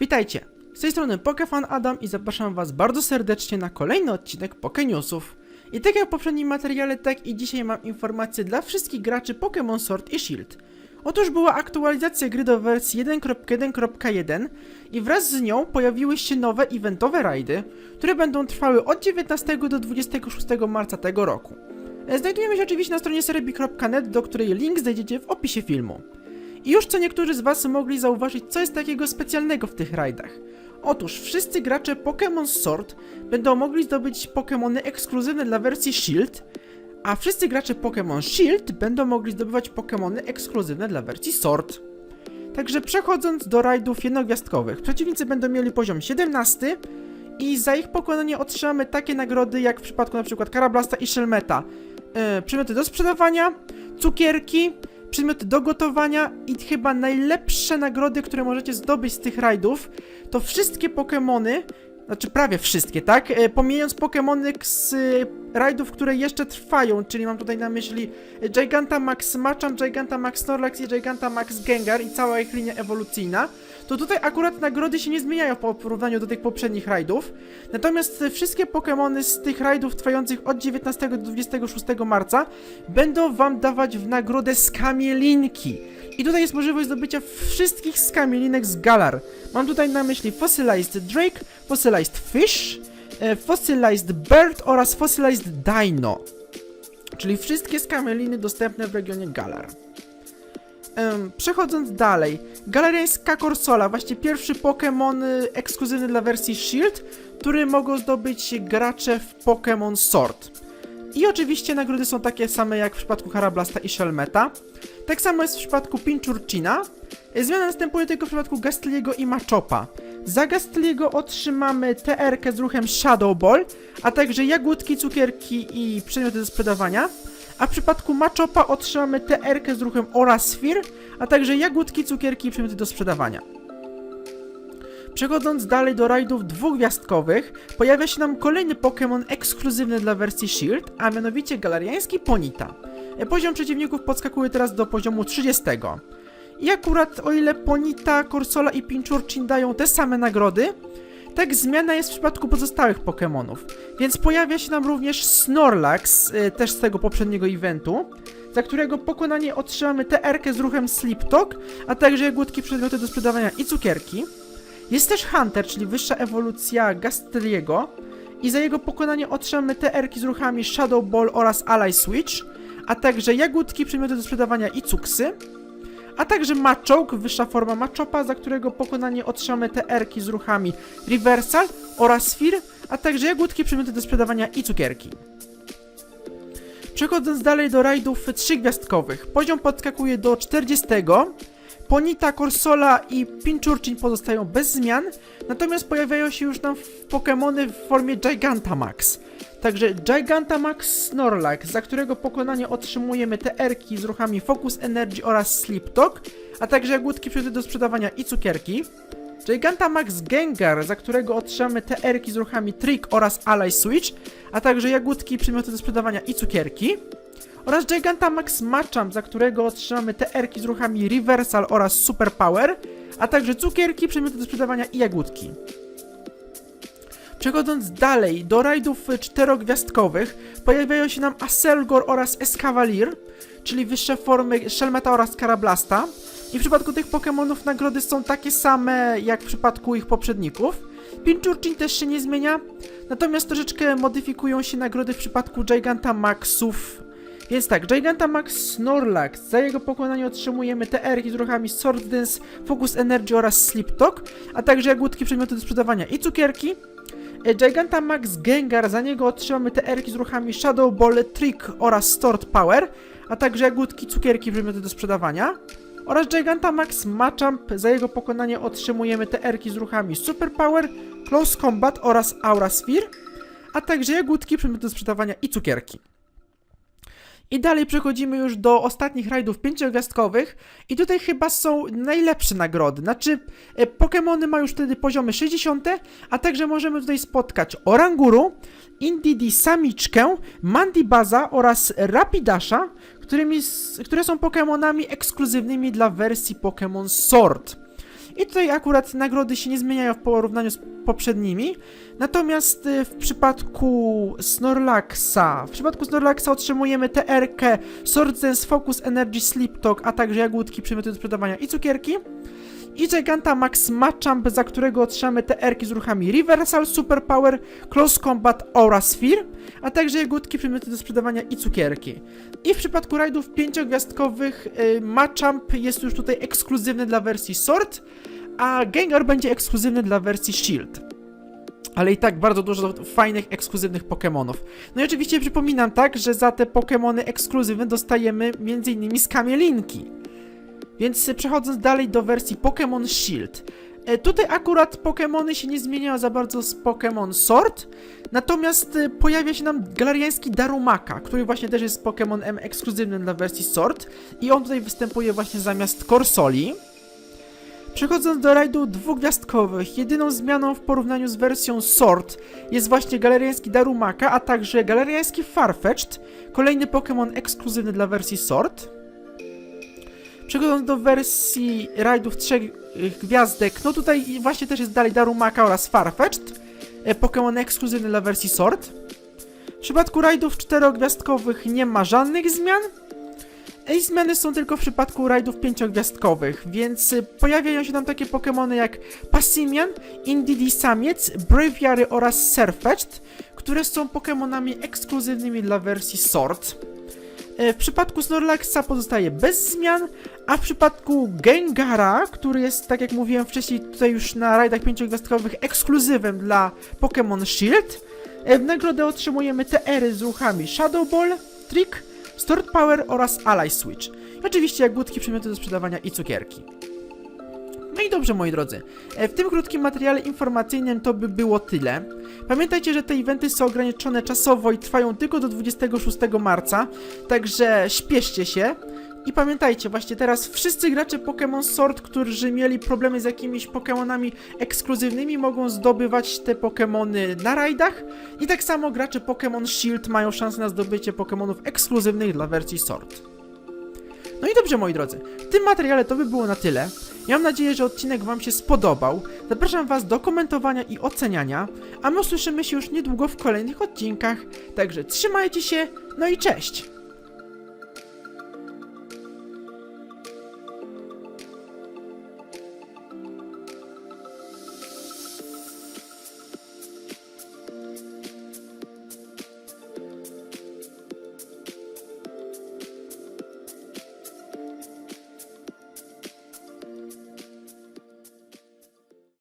Witajcie! Z tej strony Pokefan Adam i zapraszam was bardzo serdecznie na kolejny odcinek Pokeniusów. I tak jak w poprzednim materiale, tak i dzisiaj mam informacje dla wszystkich graczy Pokémon Sword i Shield. Otóż była aktualizacja gry do wersji 1.1.1 i wraz z nią pojawiły się nowe eventowe rajdy, które będą trwały od 19 do 26 marca tego roku. E, Znajdujemy się oczywiście na stronie serebi.net, do której link znajdziecie w opisie filmu. I już co niektórzy z Was mogli zauważyć, co jest takiego specjalnego w tych rajdach. Otóż wszyscy gracze Pokémon Sword będą mogli zdobyć Pokémony ekskluzywne dla wersji Shield, a wszyscy gracze Pokémon Shield będą mogli zdobywać Pokémony ekskluzywne dla wersji Sword. Także przechodząc do rajdów jednogwiazdkowych, przeciwnicy będą mieli poziom 17 i za ich pokonanie otrzymamy takie nagrody jak w przypadku np. Karablasta i Shelmeta. Yy, przedmioty do sprzedawania, cukierki, przedmioty do gotowania i chyba najlepsze nagrody, które możecie zdobyć z tych rajdów, to wszystkie Pokémony, znaczy prawie wszystkie, tak? E, pomijając Pokémony z rajdów, które jeszcze trwają, czyli mam tutaj na myśli Gigantamax Machamp, Gigantamax Snorlax i Gigantamax Gengar i cała ich linia ewolucyjna, to tutaj akurat nagrody się nie zmieniają w porównaniu do tych poprzednich rajdów. Natomiast wszystkie Pokémony z tych rajdów trwających od 19 do 26 marca będą wam dawać w nagrodę skamielinki. I tutaj jest możliwość zdobycia wszystkich skamielinek z Galar. Mam tutaj na myśli Fossilized Drake, Fossilized Fish, Fossilized Bird oraz Fossilized Dino. Czyli wszystkie skamieliny dostępne w regionie Galar. Przechodząc dalej, galeriańska Corsola, właśnie pierwszy Pokémon y, ekskluzywny dla wersji Shield, który mogą zdobyć gracze w Pokémon Sword. I oczywiście nagrody są takie same jak w przypadku Harablasta i Shelmeta. Tak samo jest w przypadku Pinchurchina. Y, Zmiana następuje tylko w przypadku Gastliego i Machopa. Za Gastliego otrzymamy TR-kę z ruchem Shadow Ball, a także jagódki, cukierki i przedmioty do sprzedawania. A w przypadku Machopa otrzymamy TR-kę z ruchem Orasphere, a także jagódki, cukierki i przedmioty do sprzedawania. Przechodząc dalej do rajdów dwugwiazdkowych, pojawia się nam kolejny Pokémon ekskluzywny dla wersji Shield, a mianowicie galeriański Ponita. E, Poziom przeciwników podskakuje teraz do poziomu 30. I akurat o ile Ponita, Corsola i Pinchurchin dają te same nagrody, tak zmiana jest w przypadku pozostałych Pokémonów. Więc pojawia się nam również Snorlax, y, też z tego poprzedniego eventu, za którego pokonanie otrzymamy TR-kę z ruchem Sleep Talk, a także jagódki, przedmioty do sprzedawania i cukierki. Jest też Hunter, czyli wyższa ewolucja Gastliego i za jego pokonanie otrzymamy TR-ki z ruchami Shadow Ball oraz Ally Switch, a także jagódki, przedmioty do sprzedawania i cuksy a także Machoke, wyższa forma Machopa, za którego pokonanie otrzymamy TR-ki z ruchami Reversal oraz Sphere, a także jagódki, przedmioty do sprzedawania i cukierki. Przechodząc dalej do rajdów trzygwiazdkowych, poziom podskakuje do 40. Ponita, Corsola i Pinchurchin pozostają bez zmian, natomiast pojawiają się już nam Pokémony w formie Gigantamax. Także Gigantamax Snorlax, za którego pokonanie otrzymujemy TR-ki z ruchami Focus Energy oraz Sleep Talk, a także jagódki przedmioty do sprzedawania i cukierki. Gigantamax Gengar, za którego otrzymamy TR-ki z ruchami Trick oraz Ally Switch, a także jagódki, przedmioty do sprzedawania i cukierki. Oraz Gigantamax Machamp, za którego otrzymamy TR-ki z ruchami Reversal oraz Super Power, a także cukierki, przedmioty do sprzedawania i jagódki. Przechodząc dalej do rajdów czterogwiazdkowych, pojawiają się nam Aselgor oraz Escavalier, czyli wyższe formy Shelmeta oraz Karablasta. I w przypadku tych Pokémonów nagrody są takie same jak w przypadku ich poprzedników. Pinchurchin też się nie zmienia, natomiast troszeczkę modyfikują się nagrody w przypadku Gigantamaxów. Więc tak, Gigantamax Snorlax, za jego pokonanie otrzymujemy TR z ruchami Sword Dance, Focus Energy oraz Sleep Talk, a także jagódki, przedmioty do sprzedawania i cukierki. E, Gigantamax Gengar, za niego otrzymamy TR z ruchami Shadow Ball, Trick oraz Stored Power, a także jagódki, cukierki, przedmioty do sprzedawania. Oraz Gigantamax Machamp, za jego pokonanie otrzymujemy TR z ruchami Super Power, Close Combat oraz Aura Sphere, a także jagódki, przedmioty do sprzedawania i cukierki. I dalej przechodzimy już do ostatnich rajdów pięciogwiazdkowych i tutaj chyba są najlepsze nagrody. Znaczy, e, Pokémony mają już wtedy poziomy 60, a także możemy tutaj spotkać Oranguru, Indidi Samiczkę, Mandibaza oraz Rapidasha, którymi, które są Pokémonami ekskluzywnymi dla wersji Pokémon Sword. I tutaj akurat nagrody się nie zmieniają w porównaniu z poprzednimi. Natomiast y, w przypadku Snorlaxa, w przypadku Snorlaxa otrzymujemy TR-kę, Sword Dance, Focus Energy, Sleep Talk, a także jagódki, przedmioty do sprzedawania i cukierki. I Giganta Max Machamp, za którego otrzymamy TR-ki z ruchami Reversal, Super Power, Close Combat, Aura Sphere, a także jagódki, przedmioty do sprzedawania i cukierki. I w przypadku rajdów pięciogwiazdkowych y, Machamp jest już tutaj ekskluzywny dla wersji Sword, a Gengar będzie ekskluzywny dla wersji Shield. Ale i tak bardzo dużo fajnych, ekskluzywnych Pokémonów. No i oczywiście przypominam tak, że za te Pokémony ekskluzywne dostajemy m.in. skamielinki. Więc przechodząc dalej do wersji Pokémon Shield. E, Tutaj akurat Pokémony się nie zmieniają za bardzo z Pokémon Sword, natomiast y, pojawia się nam galariański Darumaka, który właśnie też jest Pokémon M ekskluzywnym dla wersji Sword i on tutaj występuje właśnie zamiast Corsoli. Przechodząc do rajdów dwugwiazdkowych, jedyną zmianą w porównaniu z wersją Sword jest właśnie galeriański Darumaka, a także galeriański Farfetch'd, kolejny Pokémon ekskluzywny dla wersji Sword. Przechodząc do wersji rajdów trzech y, gwiazdek, no tutaj właśnie też jest dalej Darumaka oraz Farfetch'd, e, Pokémon ekskluzywny dla wersji Sword. W przypadku rajdów czterogwiazdkowych nie ma żadnych zmian, i zmiany są tylko w przypadku rajdów pięciogwiazdkowych, więc y, pojawiają się tam takie Pokémony jak Passimian, Indeedee Samiec, Braviary oraz Surfetch'd, które są Pokémonami ekskluzywnymi dla wersji Sword. E, W przypadku Snorlaxa pozostaje bez zmian, a w przypadku Gengara, który jest, tak jak mówiłem wcześniej, tutaj już na rajdach pięciogwiazdkowych ekskluzywem dla Pokémon Shield, e, w nagrodę otrzymujemy TR z ruchami Shadow Ball, Trick, Stored Power oraz Ally Switch. Oczywiście jagódki, przedmioty do sprzedawania i cukierki. Dobrze, moi drodzy. E, W tym krótkim materiale informacyjnym to by było tyle. Pamiętajcie, że te eventy są ograniczone czasowo i trwają tylko do 26 marca, także śpieszcie się. I pamiętajcie, właśnie teraz wszyscy gracze Pokémon Sword, którzy mieli problemy z jakimiś Pokémonami ekskluzywnymi, mogą zdobywać te Pokémony na rajdach. I tak samo gracze Pokémon Shield mają szansę na zdobycie Pokémonów ekskluzywnych dla wersji Sword. No i dobrze, moi drodzy, w tym materiale to by było na tyle. Ja mam nadzieję, że odcinek Wam się spodobał. Zapraszam Was do komentowania i oceniania, a my usłyszymy się już niedługo w kolejnych odcinkach. Także trzymajcie się, no i cześć!